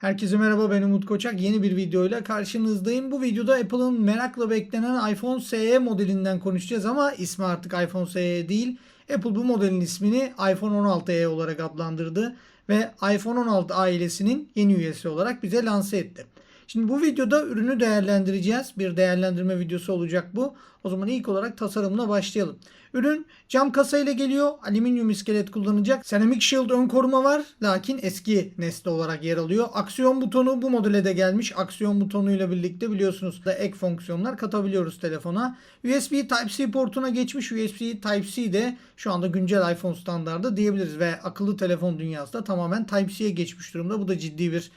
Herkese merhaba ben Umut Koçak. Yeni bir videoyla karşınızdayım. Bu videoda Apple'ın merakla beklenen iPhone SE modelinden konuşacağız ama ismi artık iPhone SE değil. Apple bu modelin ismini iPhone 16e olarak adlandırdı ve iPhone 16 ailesinin yeni üyesi olarak bize lanse etti. Şimdi bu videoda ürünü değerlendireceğiz. Bir değerlendirme videosu olacak bu. O zaman ilk olarak tasarımla başlayalım. Ürün cam kasa ile geliyor. Alüminyum iskelet kullanacak. Ceramic Shield ön koruma var. Lakin eski nesli olarak yer alıyor. Aksiyon butonu bu modele de gelmiş. Aksiyon butonuyla birlikte biliyorsunuz da ek fonksiyonlar katabiliyoruz telefona. USB Type-C portuna geçmiş. USB Type-C de şu anda güncel iPhone standardı diyebiliriz. Ve akıllı telefon dünyası da tamamen Type-C'ye geçmiş durumda. Bu da ciddi bir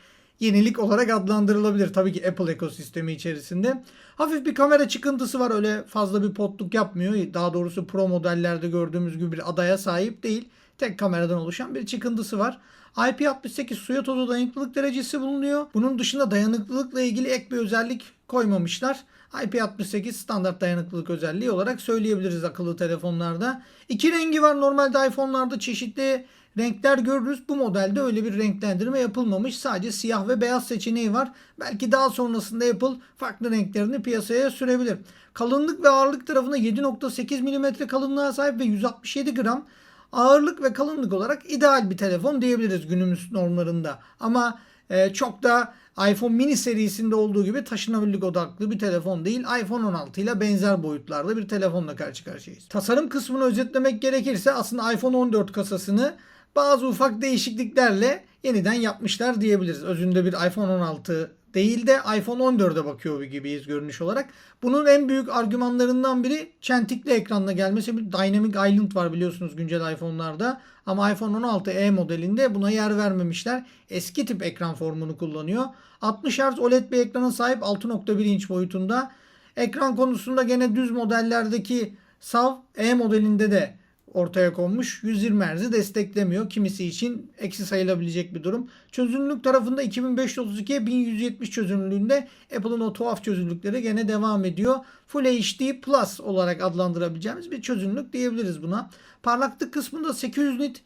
yenilik olarak adlandırılabilir. Tabii ki Apple ekosistemi içerisinde. Hafif bir kamera çıkıntısı var. Öyle fazla bir potluk yapmıyor. Daha doğrusu Pro modellerde gördüğümüz gibi bir adaya sahip değil. Tek kameradan oluşan bir çıkıntısı var. IP68 suya tozu dayanıklılık derecesi bulunuyor. Bunun dışında dayanıklılıkla ilgili ek bir özellik koymamışlar. IP68 standart dayanıklılık özelliği olarak söyleyebiliriz akıllı telefonlarda. İki rengi var. Normalde iPhone'larda çeşitli renkler görürüz. Bu modelde öyle bir renklendirme yapılmamış. Sadece siyah ve beyaz seçeneği var. Belki daha sonrasında Apple farklı renklerini piyasaya sürebilir. Kalınlık ve ağırlık tarafında 7.8 mm kalınlığa sahip ve 167 gram ağırlık ve kalınlık olarak ideal bir telefon diyebiliriz günümüz normlarında. Ama e, çok da iPhone mini serisinde olduğu gibi taşınabilirlik odaklı bir telefon değil. iPhone 16 ile benzer boyutlarda bir telefonla karşı karşıyayız. Tasarım kısmını özetlemek gerekirse aslında iPhone 14 kasasını bazı ufak değişikliklerle yeniden yapmışlar diyebiliriz. Özünde bir iPhone 16 değil de iPhone 14'e bakıyor gibiyiz görünüş olarak. Bunun en büyük argümanlarından biri çentikli ekranla gelmesi. Bir Dynamic Island var biliyorsunuz güncel iPhone'larda. Ama iPhone 16e modelinde buna yer vermemişler. Eski tip ekran formunu kullanıyor. 60 Hz OLED bir ekrana sahip 6.1 inç boyutunda. Ekran konusunda gene düz modellerdeki SAV E modelinde de ortaya konmuş. 120 Hz'i desteklemiyor. Kimisi için eksi sayılabilecek bir durum. Çözünürlük tarafında 2532'ye 1170 çözünürlüğünde Apple'ın o tuhaf çözünürlükleri gene devam ediyor. Full HD Plus olarak adlandırabileceğimiz bir çözünürlük diyebiliriz buna. Parlaklık kısmında 800 nit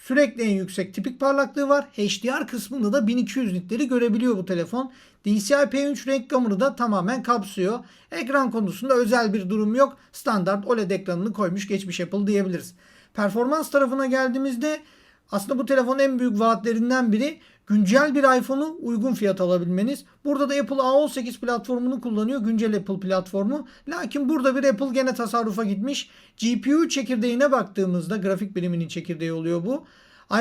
sürekli en yüksek tipik parlaklığı var. HDR kısmında da 1200 nitleri görebiliyor bu telefon. DCI-P3 renk gamını da tamamen kapsıyor. Ekran konusunda özel bir durum yok. Standart OLED ekranını koymuş geçmiş Apple diyebiliriz. Performans tarafına geldiğimizde aslında bu telefonun en büyük vaatlerinden biri güncel bir iPhone'u uygun fiyat alabilmeniz. Burada da Apple A18 platformunu kullanıyor. Güncel Apple platformu. Lakin burada bir Apple gene tasarrufa gitmiş. GPU çekirdeğine baktığımızda grafik biriminin çekirdeği oluyor bu.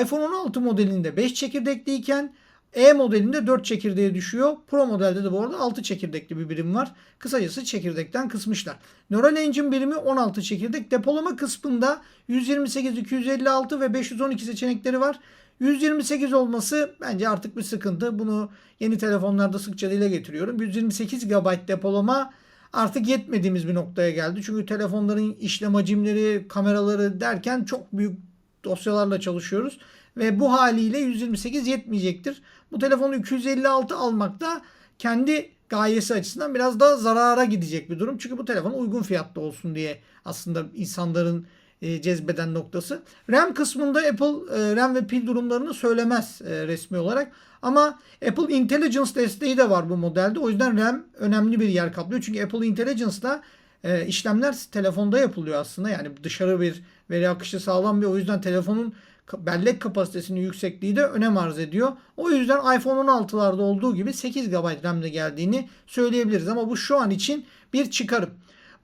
iPhone 16 modelinde 5 çekirdekliyken e modelinde 4 çekirdeğe düşüyor. Pro modelde de bu arada 6 çekirdekli bir birim var. Kısacası çekirdekten kısmışlar. Neural Engine birimi 16 çekirdek. Depolama kısmında 128, 256 ve 512 seçenekleri var. 128 olması bence artık bir sıkıntı. Bunu yeni telefonlarda sıkça dile getiriyorum. 128 GB depolama artık yetmediğimiz bir noktaya geldi. Çünkü telefonların işlem hacimleri, kameraları derken çok büyük dosyalarla çalışıyoruz. Ve bu haliyle 128 yetmeyecektir. Bu telefonu 256 almak da kendi gayesi açısından biraz daha zarara gidecek bir durum. Çünkü bu telefon uygun fiyatlı olsun diye aslında insanların e, cezbeden noktası. RAM kısmında Apple e, RAM ve pil durumlarını söylemez e, resmi olarak. Ama Apple Intelligence desteği de var bu modelde. O yüzden RAM önemli bir yer kaplıyor. Çünkü Apple Intelligence'da e, işlemler telefonda yapılıyor aslında. Yani dışarı bir veri akışı sağlanmıyor. O yüzden telefonun bellek kapasitesinin yüksekliği de önem arz ediyor. O yüzden iPhone 16'larda olduğu gibi 8 GB RAM'de geldiğini söyleyebiliriz. Ama bu şu an için bir çıkarım.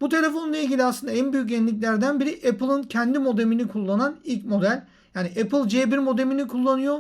Bu telefonla ilgili aslında en büyük yeniliklerden biri Apple'ın kendi modemini kullanan ilk model. Yani Apple C1 modemini kullanıyor.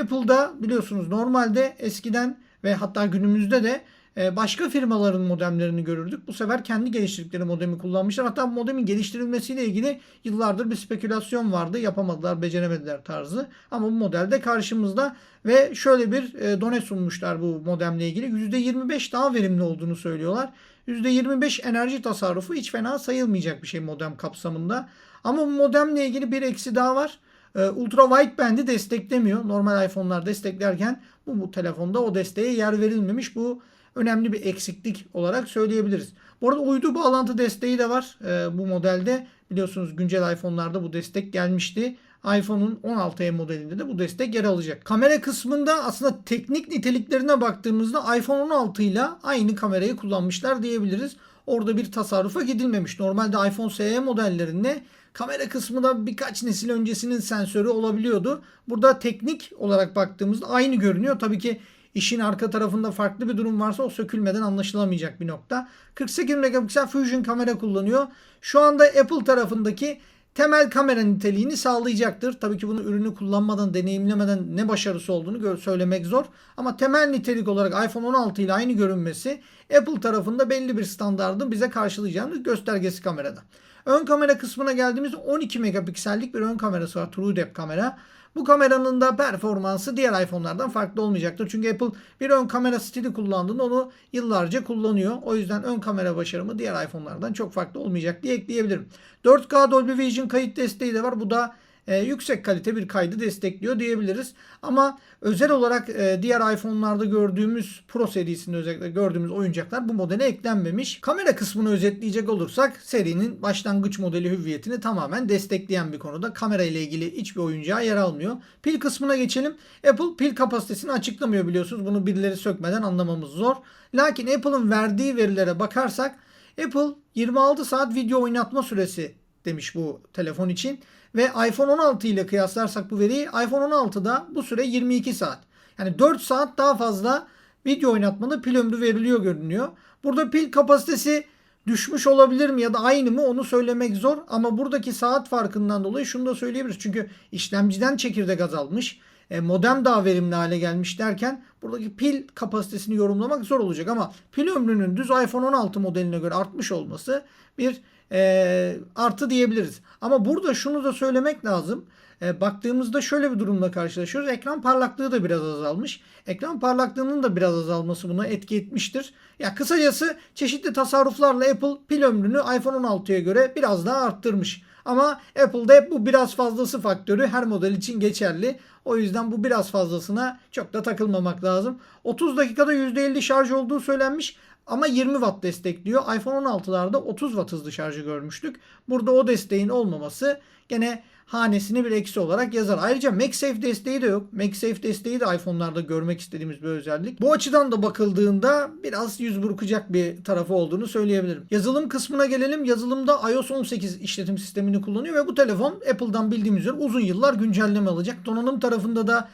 Apple'da biliyorsunuz normalde eskiden ve hatta günümüzde de e, başka firmaların modemlerini görürdük. Bu sefer kendi geliştirdikleri modemi kullanmışlar. Hatta modemin geliştirilmesiyle ilgili yıllardır bir spekülasyon vardı. Yapamadılar, beceremediler tarzı. Ama bu modelde karşımızda ve şöyle bir e, done sunmuşlar bu modemle ilgili. %25 daha verimli olduğunu söylüyorlar. %25 enerji tasarrufu hiç fena sayılmayacak bir şey modem kapsamında. Ama bu modemle ilgili bir eksi daha var. E, ultra wideband'i desteklemiyor. Normal iPhone'lar desteklerken bu, bu telefonda o desteğe yer verilmemiş. Bu önemli bir eksiklik olarak söyleyebiliriz. Bu arada uydu bağlantı desteği de var e, bu modelde. Biliyorsunuz güncel iPhone'larda bu destek gelmişti. iPhone'un 16e modelinde de bu destek yer alacak. Kamera kısmında aslında teknik niteliklerine baktığımızda iPhone 16 ile aynı kamerayı kullanmışlar diyebiliriz. Orada bir tasarrufa gidilmemiş. Normalde iPhone SE modellerinde kamera kısmında birkaç nesil öncesinin sensörü olabiliyordu. Burada teknik olarak baktığımızda aynı görünüyor. Tabii ki işin arka tarafında farklı bir durum varsa o sökülmeden anlaşılamayacak bir nokta. 48 megapiksel Fusion kamera kullanıyor. Şu anda Apple tarafındaki temel kamera niteliğini sağlayacaktır. Tabii ki bunu ürünü kullanmadan, deneyimlemeden ne başarısı olduğunu söylemek zor. Ama temel nitelik olarak iPhone 16 ile aynı görünmesi Apple tarafında belli bir standardı bize karşılayacağını göstergesi kamerada. Ön kamera kısmına geldiğimizde 12 megapiksellik bir ön kamerası var. True Depth kamera. Bu kameranın da performansı diğer iPhone'lardan farklı olmayacaktır. Çünkü Apple bir ön kamera stili kullandığında onu yıllarca kullanıyor. O yüzden ön kamera başarımı diğer iPhone'lardan çok farklı olmayacak diye ekleyebilirim. 4K Dolby Vision kayıt desteği de var. Bu da e, yüksek kalite bir kaydı destekliyor diyebiliriz. Ama özel olarak e, diğer iPhone'larda gördüğümüz Pro serisinde özellikle gördüğümüz oyuncaklar bu modele eklenmemiş. Kamera kısmını özetleyecek olursak serinin başlangıç modeli hüviyetini tamamen destekleyen bir konuda. Kamera ile ilgili hiçbir oyuncağa yer almıyor. Pil kısmına geçelim. Apple pil kapasitesini açıklamıyor biliyorsunuz. Bunu birileri sökmeden anlamamız zor. Lakin Apple'ın verdiği verilere bakarsak Apple 26 saat video oynatma süresi demiş bu telefon için. Ve iPhone 16 ile kıyaslarsak bu veriyi iPhone 16'da bu süre 22 saat. Yani 4 saat daha fazla video oynatmada pil ömrü veriliyor görünüyor. Burada pil kapasitesi düşmüş olabilir mi ya da aynı mı onu söylemek zor. Ama buradaki saat farkından dolayı şunu da söyleyebiliriz. Çünkü işlemciden çekirdek azalmış. E, modem daha verimli hale gelmiş derken buradaki pil kapasitesini yorumlamak zor olacak. Ama pil ömrünün düz iPhone 16 modeline göre artmış olması bir e, artı diyebiliriz. Ama burada şunu da söylemek lazım. E, baktığımızda şöyle bir durumla karşılaşıyoruz. Ekran parlaklığı da biraz azalmış. Ekran parlaklığının da biraz azalması buna etki etmiştir. Ya kısacası çeşitli tasarruflarla Apple pil ömrünü iPhone 16'ya göre biraz daha arttırmış. Ama Apple'da hep bu biraz fazlası faktörü her model için geçerli. O yüzden bu biraz fazlasına çok da takılmamak lazım. 30 dakikada %50 şarj olduğu söylenmiş. Ama 20 watt destekliyor. iPhone 16'larda 30 watt hızlı şarjı görmüştük. Burada o desteğin olmaması gene hanesine bir eksi olarak yazar. Ayrıca MagSafe desteği de yok. MagSafe desteği de iPhone'larda görmek istediğimiz bir özellik. Bu açıdan da bakıldığında biraz yüz burkacak bir tarafı olduğunu söyleyebilirim. Yazılım kısmına gelelim. Yazılımda iOS 18 işletim sistemini kullanıyor ve bu telefon Apple'dan bildiğimiz üzere uzun yıllar güncelleme alacak. Donanım tarafında da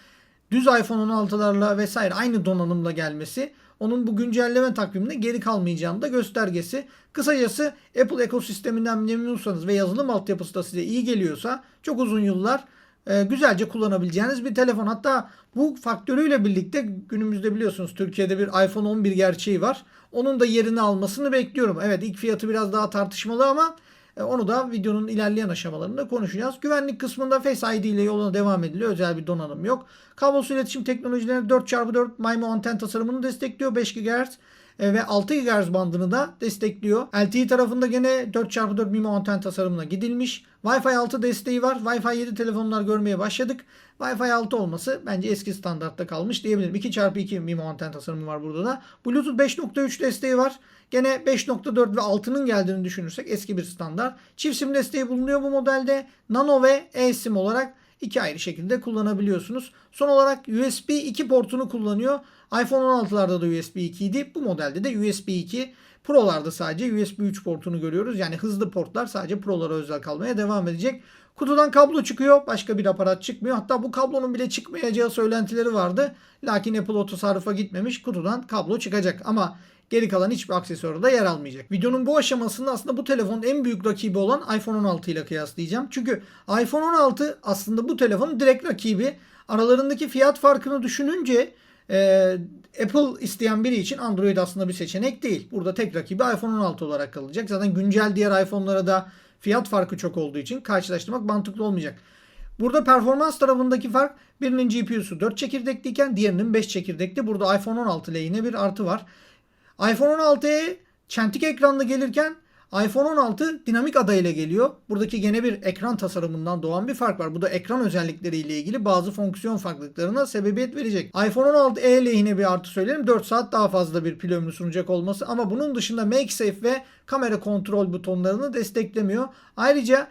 düz iPhone 16'larla vesaire aynı donanımla gelmesi onun bu güncelleme takviminde geri kalmayacağını da göstergesi. Kısacası Apple ekosisteminden memnunsanız ve yazılım altyapısı da size iyi geliyorsa çok uzun yıllar e, güzelce kullanabileceğiniz bir telefon. Hatta bu faktörüyle birlikte günümüzde biliyorsunuz Türkiye'de bir iPhone 11 gerçeği var. Onun da yerini almasını bekliyorum. Evet ilk fiyatı biraz daha tartışmalı ama onu da videonun ilerleyen aşamalarında konuşacağız. Güvenlik kısmında Face ID ile yoluna devam ediliyor. Özel bir donanım yok. Kablosuz iletişim teknolojileri 4x4 MIMO anten tasarımını destekliyor. 5 GHz e, ve 6 GHz bandını da destekliyor. LTE tarafında gene 4x4 MIMO anten tasarımına gidilmiş. Wi-Fi 6 desteği var. Wi-Fi 7 telefonlar görmeye başladık. Wi-Fi 6 olması bence eski standartta kalmış diyebilirim. 2x2 MIMO anten tasarımı var burada da. Bluetooth 5.3 desteği var. Gene 5.4 ve 6'nın geldiğini düşünürsek eski bir standart. Çift sim desteği bulunuyor bu modelde. Nano ve eSIM olarak iki ayrı şekilde kullanabiliyorsunuz. Son olarak USB 2 portunu kullanıyor. iPhone 16'larda da USB 2 idi. Bu modelde de USB 2. Pro'larda sadece USB 3 portunu görüyoruz. Yani hızlı portlar sadece Pro'lara özel kalmaya devam edecek. Kutudan kablo çıkıyor. Başka bir aparat çıkmıyor. Hatta bu kablonun bile çıkmayacağı söylentileri vardı. Lakin Apple o tasarrufa gitmemiş. Kutudan kablo çıkacak. Ama Geri kalan hiçbir aksesuarı da yer almayacak. Videonun bu aşamasında aslında bu telefonun en büyük rakibi olan iPhone 16 ile kıyaslayacağım. Çünkü iPhone 16 aslında bu telefonun direkt rakibi. Aralarındaki fiyat farkını düşününce e, Apple isteyen biri için Android aslında bir seçenek değil. Burada tek rakibi iPhone 16 olarak kalacak. Zaten güncel diğer iPhone'lara da fiyat farkı çok olduğu için karşılaştırmak mantıklı olmayacak. Burada performans tarafındaki fark birinin GPU'su 4 çekirdekliyken diğerinin 5 çekirdekli. Burada iPhone 16 ile yine bir artı var iPhone 16'ya çentik ekranlı gelirken iPhone 16 dinamik adayla geliyor. Buradaki gene bir ekran tasarımından doğan bir fark var. Bu da ekran özellikleriyle ilgili bazı fonksiyon farklılıklarına sebebiyet verecek. iPhone 16e lehine bir artı söylerim. 4 saat daha fazla bir pil ömrü sunacak olması ama bunun dışında MagSafe ve kamera kontrol butonlarını desteklemiyor. Ayrıca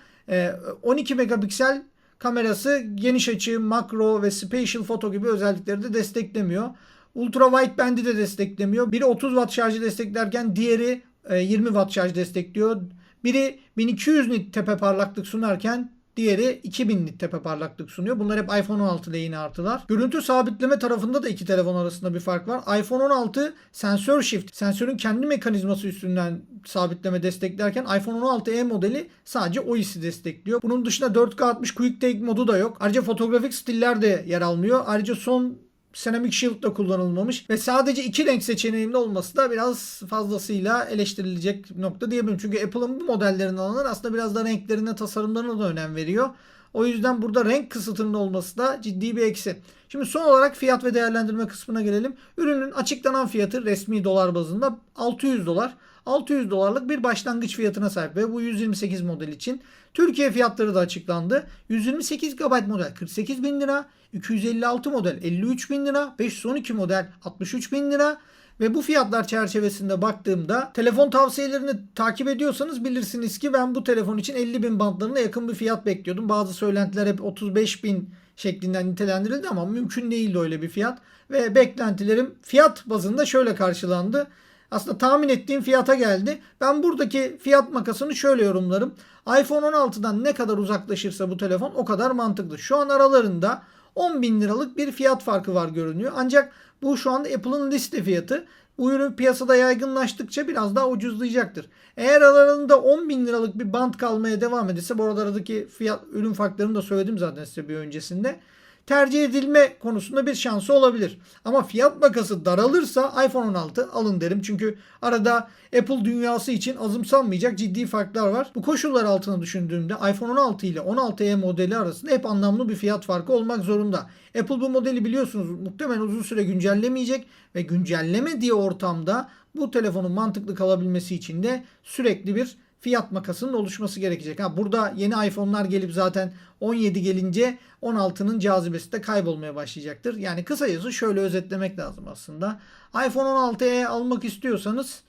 12 e, megapiksel Kamerası geniş açı, makro ve spatial foto gibi özellikleri de desteklemiyor. Ultra wideband'i de desteklemiyor. Biri 30 watt şarjı desteklerken diğeri e, 20 watt şarj destekliyor. Biri 1200 nit tepe parlaklık sunarken diğeri 2000 nit tepe parlaklık sunuyor. Bunlar hep iPhone 16 lehine artılar. Görüntü sabitleme tarafında da iki telefon arasında bir fark var. iPhone 16 sensör shift, sensörün kendi mekanizması üstünden sabitleme desteklerken iPhone 16e modeli sadece OIS'i destekliyor. Bunun dışında 4K 60 Quick Take modu da yok. Ayrıca fotoğrafik stiller de yer almıyor. Ayrıca son Ceramic Shield da kullanılmamış ve sadece iki renk seçeneğinde olması da biraz fazlasıyla eleştirilecek nokta diyebilirim. Çünkü Apple'ın bu modellerini alanlar aslında biraz da renklerine, tasarımlarına da önem veriyor. O yüzden burada renk kısıtının olması da ciddi bir eksi. Şimdi son olarak fiyat ve değerlendirme kısmına gelelim. Ürünün açıklanan fiyatı resmi dolar bazında 600 dolar. 600 dolarlık bir başlangıç fiyatına sahip ve bu 128 model için. Türkiye fiyatları da açıklandı. 128 GB model 48 bin lira, 256 model 53 bin lira, 512 model 63 bin lira. Ve bu fiyatlar çerçevesinde baktığımda telefon tavsiyelerini takip ediyorsanız bilirsiniz ki ben bu telefon için 50 bin bantlarına yakın bir fiyat bekliyordum. Bazı söylentiler hep 35 bin şeklinden nitelendirildi ama mümkün değildi öyle bir fiyat. Ve beklentilerim fiyat bazında şöyle karşılandı. Aslında tahmin ettiğim fiyata geldi. Ben buradaki fiyat makasını şöyle yorumlarım. iPhone 16'dan ne kadar uzaklaşırsa bu telefon o kadar mantıklı. Şu an aralarında 10 bin liralık bir fiyat farkı var görünüyor. Ancak bu şu anda Apple'ın liste fiyatı. Bu ürün piyasada yaygınlaştıkça biraz daha ucuzlayacaktır. Eğer aralarında 10 bin liralık bir bant kalmaya devam ederse bu arada aradaki fiyat ürün farklarını da söyledim zaten size bir öncesinde tercih edilme konusunda bir şansı olabilir. Ama fiyat makası daralırsa iPhone 16 alın derim. Çünkü arada Apple dünyası için azımsanmayacak ciddi farklar var. Bu koşullar altında düşündüğümde iPhone 16 ile 16e modeli arasında hep anlamlı bir fiyat farkı olmak zorunda. Apple bu modeli biliyorsunuz muhtemelen uzun süre güncellemeyecek ve güncellemediği ortamda bu telefonun mantıklı kalabilmesi için de sürekli bir fiyat makasının oluşması gerekecek. Ha burada yeni iPhone'lar gelip zaten 17 gelince 16'nın cazibesi de kaybolmaya başlayacaktır. Yani kısacası şöyle özetlemek lazım aslında. iPhone 16'ya almak istiyorsanız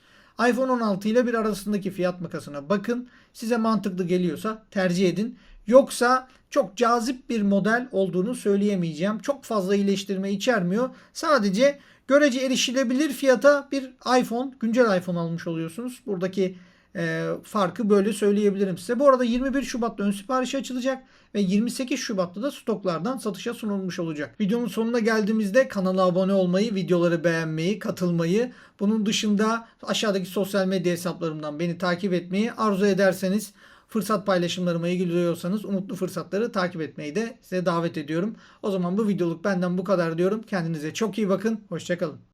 iPhone 16 ile bir arasındaki fiyat makasına bakın. Size mantıklı geliyorsa tercih edin. Yoksa çok cazip bir model olduğunu söyleyemeyeceğim. Çok fazla iyileştirme içermiyor. Sadece görece erişilebilir fiyata bir iPhone, güncel iPhone almış oluyorsunuz. Buradaki e, farkı böyle söyleyebilirim size. Bu arada 21 Şubat'ta ön sipariş açılacak ve 28 Şubat'ta da stoklardan satışa sunulmuş olacak. Videonun sonuna geldiğimizde kanala abone olmayı, videoları beğenmeyi, katılmayı, bunun dışında aşağıdaki sosyal medya hesaplarımdan beni takip etmeyi arzu ederseniz fırsat paylaşımlarıma ilgileniyorsanız umutlu fırsatları takip etmeyi de size davet ediyorum. O zaman bu videoluk benden bu kadar diyorum. Kendinize çok iyi bakın. Hoşçakalın.